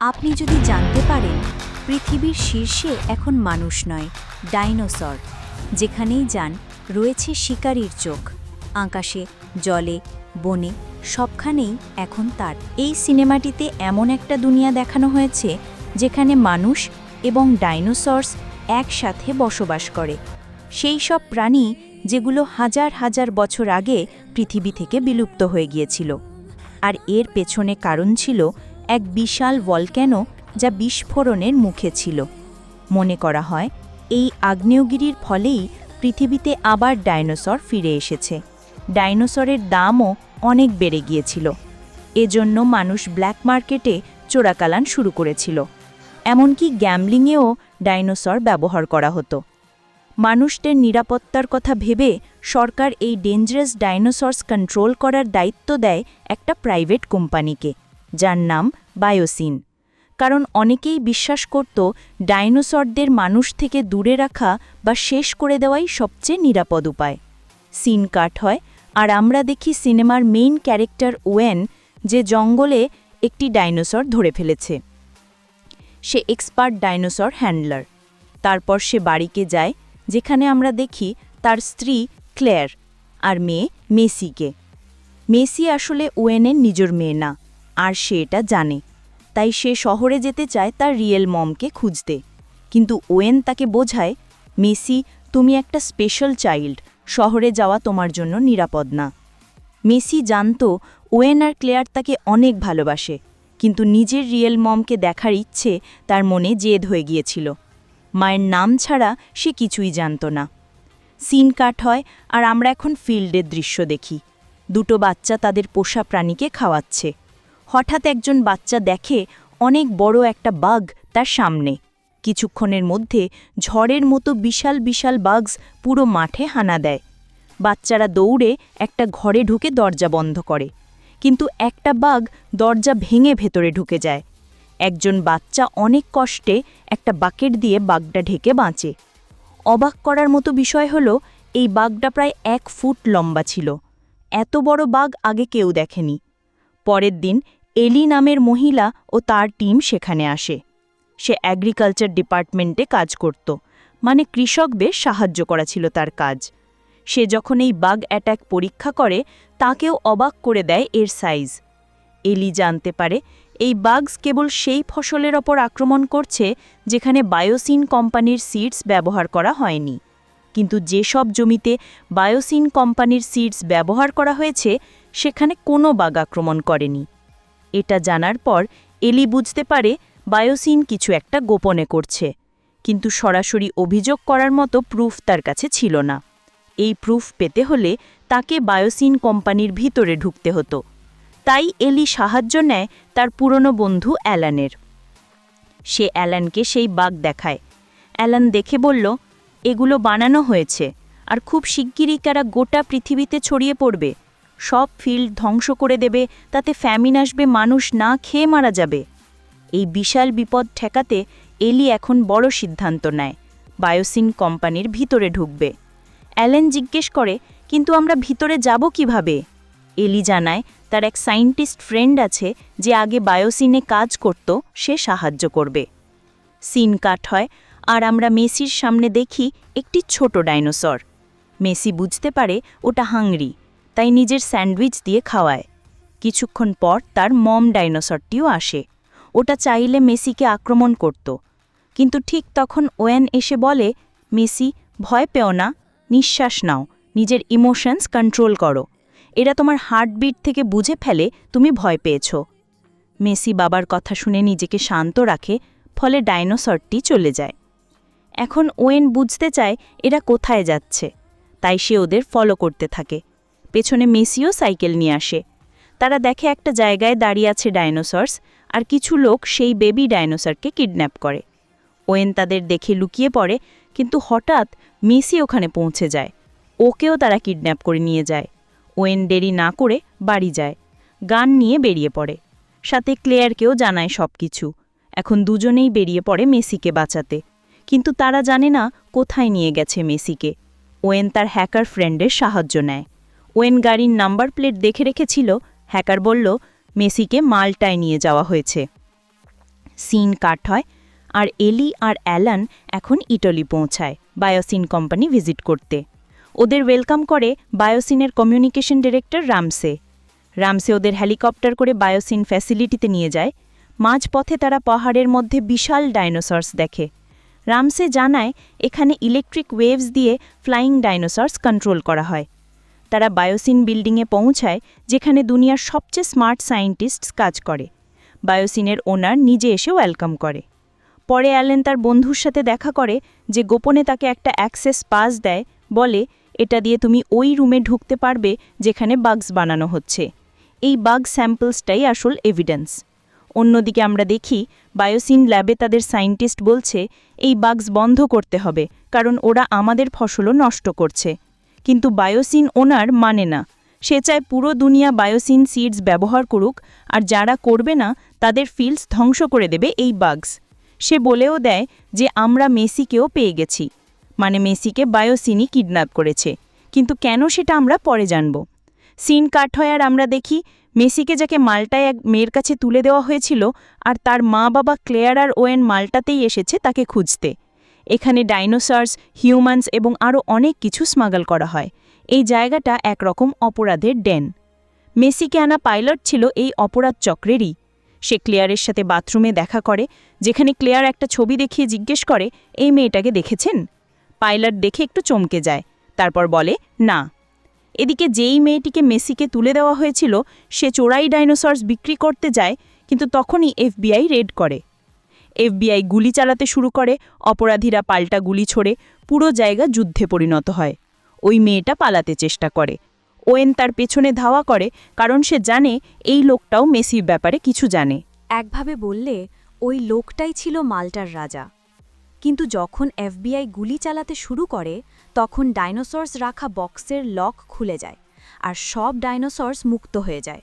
আপনি যদি জানতে পারেন, পৃথিবীর শীর্ষে এখন মানুষ নয়, ডাইনোসর। যেখানেই যান, রয়েছে শিকারীর চোখ। আকাশে, জলে, বনে, সবখানেই এখন তার। এই সিনেমাটিতে এমন একটা দুনিয়া দেখানো হয়েছে, যেখানে মানুষ এবং ডাইনোসরস একসাথে বসবাস করে। সেই সব প্রাণী যেগুলো হাজার হাজার বছর আগে পৃথিবী থেকে বিলুপ্ত হয়ে গিয়েছিল। আর এর পেছনে কারণ ছিল এক বিশাল ভলক্যানো যা বিস্ফোরণের মুখে ছিল। মনে করা হয়, এই আগ্নেয়গিরির ফলেই পৃথিবীতে আবার ডাইনোসর ফিরে এসেছে। ডাইনোসরের দামও অনেক বেড়ে গিয়েছিল। এজন্য মানুষ ব্ল্যাক মার্কেটে চোরাকালান শুরু করেছিল। এমনকি গ্যামলিংয়েও ডাইনোসর ব্যবহার করা হতো। মানুষদের নিরাপত্তার কথা ভেবে সরকার এই ডেঞ্জারাস ডাইনোসরস কন্ট্রোল করার দায়িত্ব দেয় একটা প্রাইভেট কোম্পানিকে। যার নাম বায়োসিন। কারণ অনেকেই বিশ্বাস করত ডাইনোসরদের মানুষ থেকে দূরে রাখা বা শেষ করে দেওয়াই সবচেয়ে নিরাপদ উপায়। সিন কাট হয়, আর আমরা দেখি সিনেমার মেইন ক্যারেক্টার ওয়েন, যে জঙ্গলে একটি ডাইনোসর ধরে ফেলেছে। সে এক্সপার্ট ডাইনোসর হ্যান্ডলার। তারপর সে বাড়িকে যায়, যেখানে আমরা দেখি তার স্ত্রী ক্লেয়ার, আর মেয়ে মেসিকে। মেসি আসলে ওয়েনের নিজের মেয়ে না। আর সে এটা জানে। তাই সে শহরে যেতে চায় তার রিয়েল মমকে খুঁজতে। কিন্তু ওয়েন তাকে বোঝায়, মেসি, তুমি একটা স্পেশাল চাইল্ড, শহরে যাওয়া তোমার জন্য নিরাপদ না। মেসি জানত ওয়েন আর ক্লেয়ার তাকে অনেক ভালোবাসে, কিন্তু নিজের রিয়েল মমকে দেখার ইচ্ছে তার মনে জেদ হয়ে গিয়েছিল। মায়ের নাম ছাড়া সে কিছুই জানত না। সিন কাট হয় আর আমরা এখন ফিল্ডের দৃশ্য দেখি। দুটো বাচ্চা তাদের পোষা প্রাণীকে খাওয়াচ্ছে। হঠাৎ একজন বাচ্চা দেখে অনেক বড় একটা বাঘ তার সামনে। কিছুক্ষণের মধ্যে ঝড়ের মতো বিশাল বিশাল বাগস পুরো মাঠে হানা দেয়। বাচ্চারা দৌড়ে একটা ঘরে ঢুকে দরজা বন্ধ করে। কিন্তু একটা বাঘ দরজা ভেঙে ভেতরে ঢুকে যায়। একজন বাচ্চা অনেক কষ্টে একটা বাকেট দিয়ে বাঘটা ঢেকে বাঁচে। অবাক করার মতো বিষয় হলো, এই বাঘটা প্রায় এক ফুট লম্বা ছিল। এত বড় বাঘ আগে কেউ দেখেনি। পরের দিন এলি নামের মহিলা ও তার টিম সেখানে আসে। সে অ্যাগ্রিকালচার ডিপার্টমেন্টে কাজ করত। মানে কৃষকদের সাহায্য করা ছিল তার কাজ। সে যখন এই বাগ অ্যাট্যাক পরীক্ষা করে, তাকেও অবাক করে দেয় এর সাইজ এলি জানতে পারে, এই বাগস কেবল সেই ফসলের ওপর আক্রমণ করছে, যেখানে বায়োসিন কোম্পানির সিডস ব্যবহার করা হয়নি। কিন্তু যেসব জমিতে বায়োসিন কোম্পানির সিডস ব্যবহার করা হয়েছে, সেখানে কোনো বাগ আক্রমণ করেনি। এটা জানার পর এলি বুঝতে পারে বায়োসিন কিছু একটা গোপনে করছে। কিন্তু সরাসরি অভিযোগ করার মতো প্রুফ তার কাছে ছিল না। এই প্রুফ পেতে হলে তাকে বায়োসিন কোম্পানির ভিতরে ঢুকতে হতো। তাই এলি সাহায্য নেয় তার পুরনো বন্ধু অ্যালানের। সে অ্যালানকে সেই বাঘ দেখায়। অ্যালান দেখে বলল, এগুলো বানানো হয়েছে, আর খুব শিগগিরই কারা গোটা পৃথিবীতে ছড়িয়ে পড়বে। সব ফিল্ড ধ্বংস করে দেবে, তাতে ফ্যামিন আসবে, মানুষ না খেয়ে মারা যাবে। এই বিশাল বিপদ ঠেকাতে এলি এখন বড় সিদ্ধান্ত নেয়, বায়োসিন কোম্পানির ভিতরে ঢুকবে। অ্যালেন জিজ্ঞেস করে, কিন্তু আমরা ভিতরে যাব কীভাবে? এলি জানায়, তার এক সায়েন্টিস্ট ফ্রেন্ড আছে যে আগে বায়োসিনে কাজ করত, সে সাহায্য করবে। সিন কাট হয়, আর আমরা মেসির সামনে দেখি একটি ছোট ডাইনোসর। মেসি বুঝতে পারে ওটা হাংরি। তাই নিজের স্যান্ডউইচ দিয়ে খাওয়ায়। কিছুক্ষণ পর তার মম ডাইনোসরটিও আসে। ওটা চাইলে মেসিকে আক্রমণ করত। কিন্তু ঠিক তখন ওয়েন এসে বলে, মেসি, ভয় পেও না, নিঃশ্বাস নাও, নিজের ইমোশনস কন্ট্রোল করো। এরা তোমার হার্টবিট থেকে বুঝে ফেলে তুমি ভয় পেয়েছ মেসি বাবার কথা শুনে নিজেকে শান্ত রাখে, ফলে ডাইনোসরটি চলে যায়। এখন ওয়েন বুঝতে চায় এরা কোথায় যাচ্ছে, তাই সে ওদের ফলো করতে থাকে। পেছনে মেসিও সাইকেল নিয়ে আসে। তারা দেখে একটা জায়গায় দাঁড়িয়ে আছে ডাইনোসরস, আর কিছু লোক সেই বেবি ডাইনোসরকে কিডন্যাপ করে। ওয়েন তাদের দেখে লুকিয়ে পড়ে, কিন্তু হঠাৎ মেসি ওখানে পৌঁছে যায়। ওকেও তারা কিডন্যাপ করে নিয়ে যায়। ওয়েন দেরি না করে বাড়ি যায়। গান নিয়ে বেরিয়ে পড়ে। সাথে ক্লেয়ারকেও জানায় সব কিছু এখন দুজনেই বেরিয়ে পড়ে মেসিকে বাঁচাতে। কিন্তু তারা জানে না কোথায় নিয়ে গেছে মেসিকে। ওয়েন তার হ্যাকার ফ্রেন্ডের সাহায্য নেয়। ওয়েন গাড়ির নাম্বার প্লেট দেখে রেখেছিল, হ্যাকার বলল, মেসিকে মালটায় নিয়ে যাওয়া হয়েছে। সিন কাট হয় আর এলি আর অ্যালান এখন ইটালি পৌঁছায় বায়োসিন কোম্পানি ভিজিট করতে। ওদের ওয়েলকাম করে বায়োসিনের কমিউনিকেশন ডিরেক্টর রামসে। রামসে ওদের হেলিকপ্টার করে বায়োসিন ফ্যাসিলিটিতে নিয়ে যায়। মাঝপথে তারা পাহাড়ের মধ্যে বিশাল ডাইনোসর্স দেখে। রামসে জানায়, এখানে ইলেকট্রিক ওয়েভস দিয়ে ফ্লাইং ডাইনোসর্স কন্ট্রোল করা হয়। তারা বায়োসিন বিল্ডিংয়ে পৌঁছায়, যেখানে দুনিয়ার সবচেয়ে স্মার্ট সায়েন্টিস্টস কাজ করে। বায়োসিনের ওনার নিজে এসে ওয়েলকাম করে। পরে অ্যালেন তার বন্ধুর সাথে দেখা করে যে গোপনে তাকে একটা অ্যাক্সেস পাস দেয়, বলে, এটা দিয়ে তুমি ওই রুমে ঢুকতে পারবে যেখানে বাগস বানানো হচ্ছে। এই বাগ স্যাম্পলসটাই আসল এভিডেন্স। অন্যদিকে আমরা দেখি, বায়োসিন ল্যাবে তাদের সায়েন্টিস্ট বলছে, এই বাগস বন্ধ করতে হবে, কারণ ওরা আমাদের ফসলও নষ্ট করছে। কিন্তু বায়োসিন ওনার মানে না। সে চায় পুরো দুনিয়া বায়োসিন সিডস ব্যবহার করুক, আর যারা করবে না, তাদের ফিল্ডস ধ্বংস করে দেবে এই বাগস। সে বলেও দেয় যে, আমরা মেসিকেও পেয়ে গেছি। মানে মেসিকে বায়োসিনই কিডন্যাপ করেছে। কিন্তু কেন সেটা আমরা পরে জানব? সিন কাট হয় আর আমরা দেখি, মেসিকে যাকে মাল্টায় এক মেয়ের কাছে তুলে দেওয়া হয়েছিল, আর তার মা বাবা ক্লেয়ার আর ওয়েন মাল্টাতেই এসেছে তাকে খুঁজতে। এখানে ডাইনোসর্স, হিউম্যানস এবং আরও অনেক কিছু স্মাগল করা হয়। এই জায়গাটা একরকম অপরাধের ডেন। মেসিকে আনা পাইলট ছিল এই অপরাধ চক্রেরই। সে ক্লেয়ারের সাথে বাথরুমে দেখা করে, যেখানে ক্লেয়ার একটা ছবি দেখিয়ে জিজ্ঞেস করে, এই মেয়েটাকে দেখেছেন? পাইলট দেখে একটু চমকে যায়, তারপর বলে, না। এদিকে যেই মেয়েটিকে মেসিকে তুলে দেওয়া হয়েছিল, সে চোরাই ডাইনোসর্স বিক্রি করতে যায়, কিন্তু তখনই এফবিআই রেড করে। এফবিআই গুলি চালাতে শুরু করে, অপরাধীরা পাল্টা গুলি ছোড়ে, পুরো জায়গা যুদ্ধে পরিণত হয়। ওই মেয়েটা পালাতে চেষ্টা করে। ওয়েন তার পেছনে ধাওয়া করে, কারণ সে জানে এই লোকটাও মেসির ব্যাপারে কিছু জানে। একভাবে বললে, ওই লোকটাই ছিল মাল্টার রাজা। কিন্তু যখন এফবিআই গুলি চালাতে শুরু করে, তখন ডাইনোসরস রাখা বক্সের লক খুলে যায়, আর সব ডাইনোসরস মুক্ত হয়ে যায়।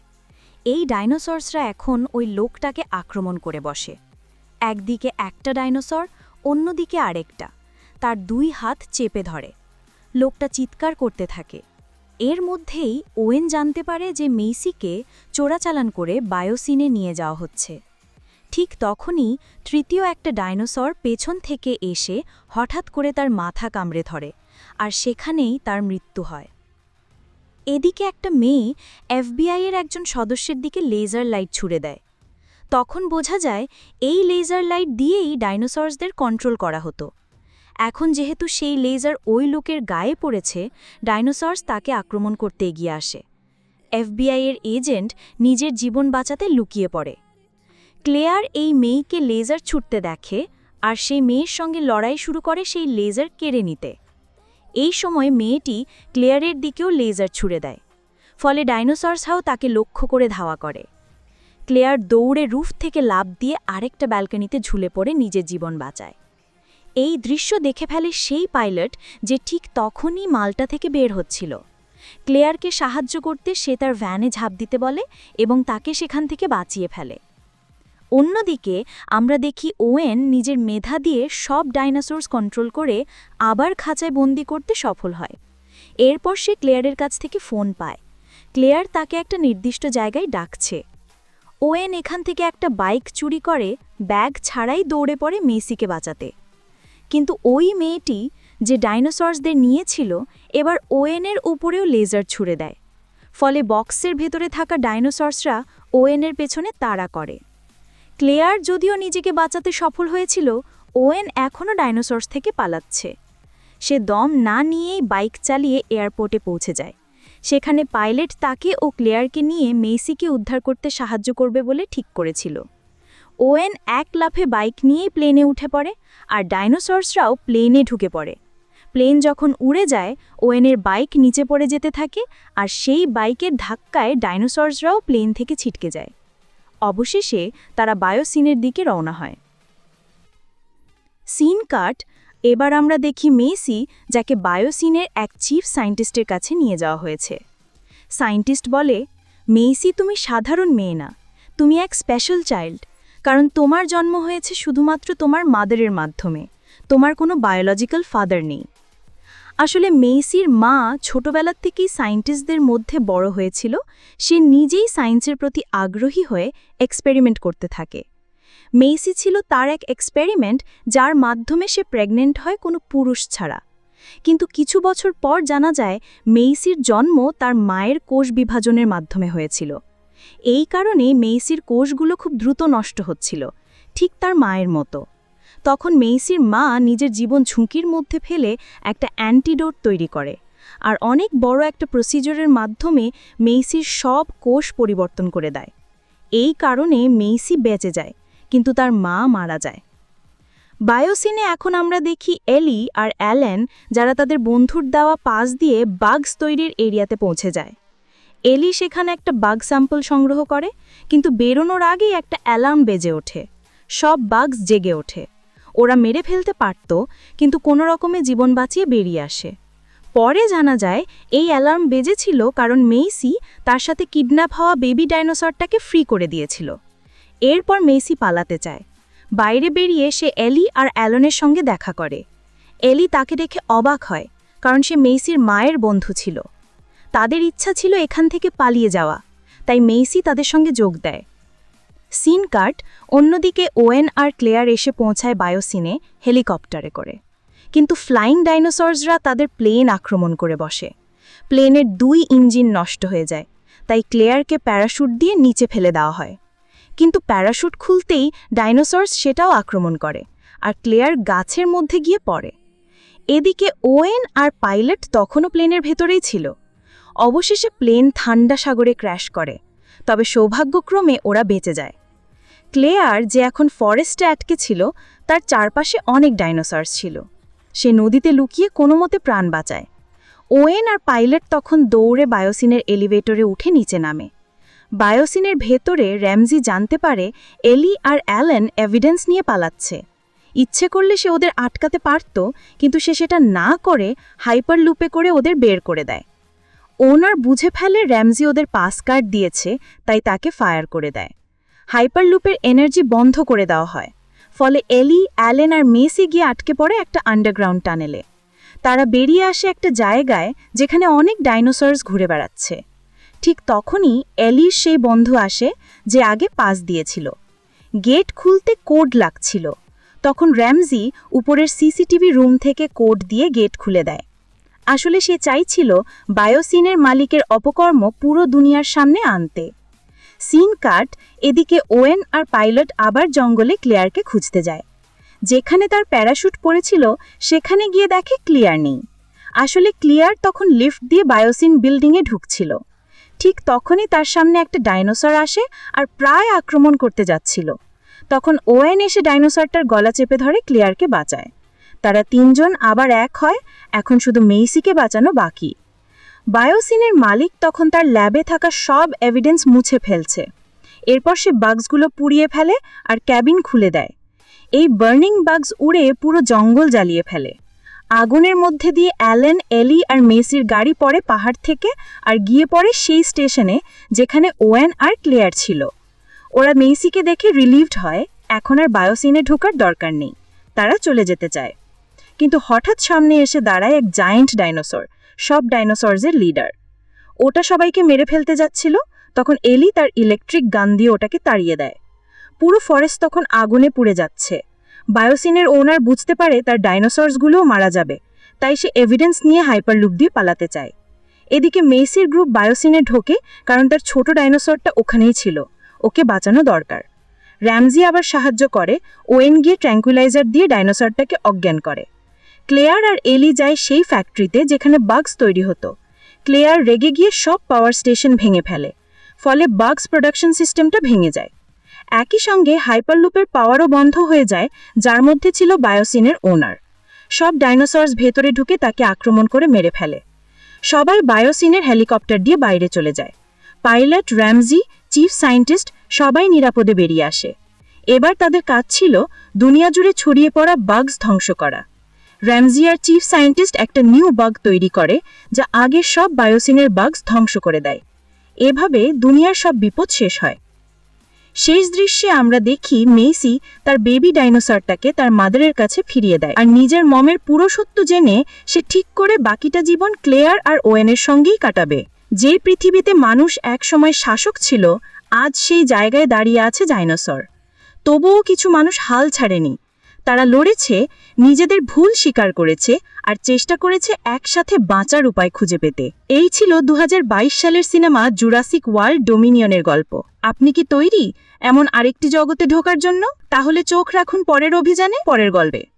এই ডাইনোসরসরা এখন ওই লোকটাকে আক্রমণ করে বসে। একদিকে একটা ডাইনোসর, অন্যদিকে আরেকটা। তার দুই হাত চেপে ধরে। লোকটা চিৎকার করতে থাকে। এর মধ্যেই ওয়েন জানতে পারে যে মেইসিকে চোরাচালান করে বায়োসিনে নিয়ে যাওয়া হচ্ছে। ঠিক তখনই তৃতীয় একটা ডাইনোসর পেছন থেকে এসে হঠাৎ করে তার মাথা কামড়ে ধরে আর সেখানেই তার মৃত্যু হয়। এদিকে একটা মেয়ে এফবিআইয়ের একজন সদস্যের দিকে লেজার লাইট ছুড়ে দেয়। তখন বোঝা যায় এই লেজার লাইট দিয়েই ডাইনোসরসদের কন্ট্রোল করা হতো। এখন যেহেতু সেই লেজার ওই লোকের গায়ে পড়েছে ডাইনোসরস তাকে আক্রমণ করতে এগিয়ে আসে। এফবিআইয়ের এজেন্ট নিজের জীবন বাঁচাতে লুকিয়ে পড়ে। ক্লেয়ার এই মেয়েকে লেজার ছুটতে দেখে আর সেই মেয়ের সঙ্গে লড়াই শুরু করে সেই লেজার কেড়ে নিতে। এই সময় মেয়েটি ক্লেয়ারের দিকেও লেজার ছুড়ে দেয়। ফলে ডাইনোসর্সহাও তাকে লক্ষ্য করে ধাওয়া করে। ক্লেয়ার দৌড়ে রুফ থেকে লাভ দিয়ে আরেকটা ব্যালকনিতে ঝুলে পড়ে নিজের জীবন বাঁচায়। এই দৃশ্য দেখে ফেলে সেই পাইলট যে ঠিক তখনই মালটা থেকে বের হচ্ছিল। ক্লেয়ারকে সাহায্য করতে সে তার ভ্যানে ঝাঁপ দিতে বলে এবং তাকে সেখান থেকে বাঁচিয়ে ফেলে। অন্যদিকে আমরা দেখি ওয়েন নিজের মেধা দিয়ে সব ডাইনোসর্স কন্ট্রোল করে আবার খাঁচায় বন্দি করতে সফল হয়। এরপর সে ক্লেয়ারের কাছ থেকে ফোন পায়। ক্লেয়ার তাকে একটা নির্দিষ্ট জায়গায় ডাকছে। ওয়েন এখান থেকে একটা বাইক চুরি করে, ব্যাগ ছাড়াই দৌড়ে পড়ে মেসিকে বাঁচাতে। কিন্তু ওই মেয়েটি যে ডাইনোসরসদের নিয়েছিল, এবার ওয়েনের উপরেও লেজার ছুড়ে দেয়। ফলে বক্সের ভেতরে থাকা ডাইনোসরসরা ওয়েনের পেছনে তাড়া করে। ক্লেয়ার যদিও নিজেকে বাঁচাতে সফল হয়েছিল, ওয়েন এখনও ডাইনোসরস থেকে পালাচ্ছে। সে দম না নিয়েই বাইক চালিয়ে এয়ারপোর্টে পৌঁছে যায়। সেখানে পাইলট তাকে ও ক্লেয়ারকে নিয়ে মেসিকে উদ্ধার করতে সাহায্য করবে বলে ঠিক করেছিল। ওয়েন এক লাফে বাইক নিয়েই প্লেনে উঠে পড়ে আর ডাইনোসর্সরাও প্লেনে ঢুকে পড়ে। প্লেন যখন উড়ে যায়, ওয়েনের বাইক নিচে পড়ে যেতে থাকে আর সেই বাইকের ধাক্কায় ডাইনোসরসরাও প্লেন থেকে ছিটকে যায়। অবশেষে তারা বায়োসিনের দিকে রওনা হয়। সিন কাট এবার আমরা দেখি মেসি, যাকে বায়োসিনের এক চিফ সায়েন্টিস্টের কাছে নিয়ে যাওয়া হয়েছে। সায়েন্টিস্ট বলে মেইসি তুমি সাধারণ মেয়ে না, তুমি এক স্পেশাল চাইল্ড, কারণ তোমার জন্ম হয়েছে শুধুমাত্র তোমার মাদারের মাধ্যমে, তোমার কোনো বায়োলজিক্যাল ফাদার নেই। আসলে মেইসির মা ছোটবেলার থেকেই সায়েন্টিস্টদের মধ্যে বড় হয়েছিল, সে নিজেই সায়েন্সের প্রতি আগ্রহী হয়ে এক্সপেরিমেন্ট করতে থাকে। মেইসি ছিল তার এক এক্সপেরিমেন্ট যার মাধ্যমে সে প্রেগনেন্ট হয় কোনো পুরুষ ছাড়া। কিন্তু কিছু বছর পর জানা যায় মেইসির জন্ম তার মায়ের কোষ বিভাজনের মাধ্যমে হয়েছিল। এই কারণে মেইসির কোষগুলো খুব দ্রুত নষ্ট হচ্ছিল, ঠিক তার মায়ের মতো। তখন মেইসির মা নিজের জীবন ঝুঁকির মধ্যে ফেলে একটা অ্যান্টিডোট তৈরি করে, আর অনেক বড় একটা প্রসিজারের মাধ্যমে মেইসির সব কোষ পরিবর্তন করে দেয়। এই কারণে মেইসি বেঁচে যায় কিন্তু তার মা মারা যায়। বায়োসিনে এখন আমরা দেখি এলি আর অ্যালেন যারা তাদের বন্ধুর দেওয়া পাস দিয়ে বাগস তৈরির এরিয়াতে পৌঁছে যায়। এলি সেখানে একটা বাগ স্যাম্পল সংগ্রহ করে, কিন্তু বেরোনোর আগেই একটা অ্যালার্ম বেজে ওঠে। সব বাগস জেগে ওঠে। ওরা মেরে ফেলতে পারত, কিন্তু কোনো রকমে জীবন বাঁচিয়ে বেরিয়ে আসে। পরে জানা যায়, এই অ্যালার্ম বেজেছিল কারণ মেইসি তার সাথে কিডন্যাপ হওয়া বেবি ডাইনোসরটাকে ফ্রি করে দিয়েছিল। এরপর মেইসি পালাতে চায়। বাইরে বেরিয়ে সে এলি আর অ্যালনের সঙ্গে দেখা করে। এলি তাকে দেখে অবাক হয়, কারণ সে মেইসির মায়ের বন্ধু ছিল। তাদের ইচ্ছা ছিল এখান থেকে পালিয়ে যাওয়া, তাই মেইসি তাদের সঙ্গে যোগ দেয়। সিন কার্ট অন্যদিকে ওয়েন আর ক্লেয়ার এসে পৌঁছায় বায়োসিনে হেলিকপ্টারে করে। কিন্তু ফ্লাইং ডাইনোসরসরা তাদের প্লেন আক্রমণ করে বসে। প্লেনের দুই ইঞ্জিন নষ্ট হয়ে যায়, তাই ক্লেয়ারকে প্যারাশুট দিয়ে নিচে ফেলে দেওয়া হয়। কিন্তু প্যারাশুট খুলতেই ডাইনোসরস সেটাও আক্রমণ করে, আর ক্লেয়ার গাছের মধ্যে গিয়ে পড়ে। এদিকে ওয়েন আর পাইলট তখনও প্লেনের ভেতরেই ছিল। অবশেষে প্লেন ঠান্ডা সাগরে ক্র্যাশ করে, তবে সৌভাগ্যক্রমে ওরা বেঁচে যায়। ক্লেয়ার যে এখন ফরেস্টে আটকে ছিল, তার চারপাশে অনেক ডাইনোসরস ছিল। সে নদীতে লুকিয়ে কোনো মতে প্রাণ বাঁচায়। ওয়েন আর পাইলট তখন দৌড়ে বায়োসিনের এলিভেটরে উঠে নিচে নামে। বায়োসিনের ভেতরে র্যামজি জানতে পারে এলি আর অ্যালেন এভিডেন্স নিয়ে পালাচ্ছে। ইচ্ছে করলে সে ওদের আটকাতে পারত, কিন্তু সে সেটা না করে হাইপার লুপে করে ওদের বের করে দেয়। ওনার বুঝে ফেলে র্যামজি ওদের পাস কার্ড দিয়েছে, তাই তাকে ফায়ার করে দেয়। হাইপার লুপের এনার্জি বন্ধ করে দেওয়া হয়, ফলে এলি, অ্যালেন আর মেসি গিয়ে আটকে পড়ে একটা আন্ডারগ্রাউন্ড টানেলে। তারা বেরিয়ে আসে একটা জায়গায় যেখানে অনেক ডাইনোসরস ঘুরে বেড়াচ্ছে। ঠিক তখনই এলির সেই বন্ধু আসে যে আগে পাস দিয়েছিল। গেট খুলতে কোড লাগছিল। তখন র্যামজি উপরের সিসিটিভি রুম থেকে কোড দিয়ে গেট খুলে দেয়। আসলে সে চাইছিল বায়োসিনের মালিকের অপকর্ম পুরো দুনিয়ার সামনে আনতে। সিন কাট এদিকে ওয়েন আর পাইলট আবার জঙ্গলে ক্লিয়ারকে খুঁজতে যায়। যেখানে তার প্যারাশুট পড়েছিল, সেখানে গিয়ে দেখে ক্লিয়ার নেই। আসলে ক্লিয়ার তখন লিফট দিয়ে বায়োসিন বিল্ডিংয়ে ঢুকছিল। ঠিক তখনই তার সামনে একটা ডাইনোসর আসে আর প্রায় আক্রমণ করতে যাচ্ছিল। তখন ওয়েন এসে ডাইনোসরটার গলা চেপে ধরে ক্লিয়ারকে বাঁচায়। তারা তিনজন আবার এক হয়, এখন শুধু মেইসিকে বাঁচানো বাকি। বায়োসিনের মালিক তখন তার ল্যাবে থাকা সব এভিডেন্স মুছে ফেলছে। এরপর সে বাগসগুলো পুড়িয়ে ফেলে আর ক্যাবিন খুলে দেয়। এই বার্নিং বাগস উড়ে পুরো জঙ্গল জ্বালিয়ে ফেলে। আগুনের মধ্যে দিয়ে অ্যালেন, এলি আর মেসির গাড়ি পড়ে পাহাড় থেকে আর গিয়ে পড়ে সেই স্টেশনে যেখানে ওয়েন আর ক্লিয়ার ছিল। ওরা মেসিকে দেখে রিলিভড হয়, এখন আর বায়োসিনে ঢোকার দরকার নেই, তারা চলে যেতে চায়। কিন্তু হঠাৎ সামনে এসে দাঁড়ায় এক জায়েন্ট ডাইনোসর সব ডাইনোসরসের লিডার ওটা সবাইকে মেরে ফেলতে যাচ্ছিল, তখন এলি তার ইলেকট্রিক গান দিয়ে ওটাকে তাড়িয়ে দেয়। পুরো ফরেস্ট তখন আগুনে পুড়ে যাচ্ছে। বায়োসিনের ওনার বুঝতে পারে তার ডাইনোসরসগুলোও মারা যাবে, তাই সে এভিডেন্স নিয়ে হাইপার লুপ দিয়ে পালাতে চায়। এদিকে মেসির গ্রুপ বায়োসিনে ঢোকে কারণ তার ছোট ডাইনোসরটা ওখানেই ছিল, ওকে বাঁচানো দরকার। র্যামজি আবার সাহায্য করে, ওয়েন গিয়ে ট্র্যাঙ্কুলাইজার দিয়ে ডাইনোসরটাকে অজ্ঞান করে। ক্লেয়ার আর এলি যায় সেই ফ্যাক্টরিতে যেখানে বাগস তৈরি হতো। ক্লেয়ার রেগে গিয়ে সব পাওয়ার স্টেশন ভেঙে ফেলে, ফলে বাগস প্রোডাকশন সিস্টেমটা ভেঙে যায়। একই সঙ্গে হাইপারলুপের পাওয়ারও বন্ধ হয়ে যায়, যার মধ্যে ছিল বায়োসিনের ওনার। সব ডাইনোসরস ভেতরে ঢুকে তাকে আক্রমণ করে মেরে ফেলে। সবাই বায়োসিনের হেলিকপ্টার দিয়ে বাইরে চলে যায়। পাইলট র্যামজি, চিফ সায়েন্টিস্ট, সবাই নিরাপদে বেরিয়ে আসে। এবার তাদের কাজ ছিল দুনিয়া জুড়ে ছড়িয়ে পড়া বাগস ধ্বংস করা। র্যামজি আর চিফ সায়েন্টিস্ট একটা নিউ বাগ তৈরি করে, যা আগের সব বায়োসিনের বাগস ধ্বংস করে দেয়। এভাবে দুনিয়ার সব বিপদ শেষ হয়। শেষ দৃশ্যে আমরা দেখি মেসি তার বেবি ডাইনোসরটাকে তার মাদারের কাছে ফিরিয়ে দেয়। আর নিজের মমের পুরো সত্য জেনে সে ঠিক করে বাকিটা জীবন ক্লেয়ার আর ওয়েনের সঙ্গেই কাটাবে। যে পৃথিবীতে মানুষ একসময় শাসক ছিল, আজ সেই জায়গায় দাঁড়িয়ে আছে ডাইনোসর। তবুও কিছু মানুষ হাল ছাড়েনি। তারা লড়েছে, নিজেদের ভুল স্বীকার করেছে আর চেষ্টা করেছে একসাথে বাঁচার উপায় খুঁজে পেতে। এই ছিল দু হাজার বাইশ সালের সিনেমা জুরাসিক ওয়ার্ল্ড ডোমিনিয়নের গল্প। আপনি কি তৈরি? এমন আরেকটি জগতে ঢোকার জন্য? তাহলে চোখ রাখুন পরের অভিযানে, পরের গল্পে।